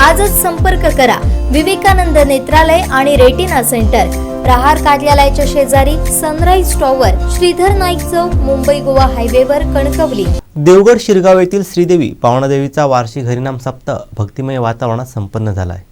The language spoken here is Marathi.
आजच संपर्क करा. विवेकानंद नेत्रालय आणि रेटिना सेंटर. प्रहार कार्यालयाच्या शेजारी सनराईज टॉवर श्रीधर नाईक चौक मुंबई गोवा हायवेवर कणकवली. देवगड शिरगाव येथील श्रीदेवी पावणादेवीचा वार्षिक हरिनाम सप्ताह भक्तिमय वातावरणात संपन्न झाला आहे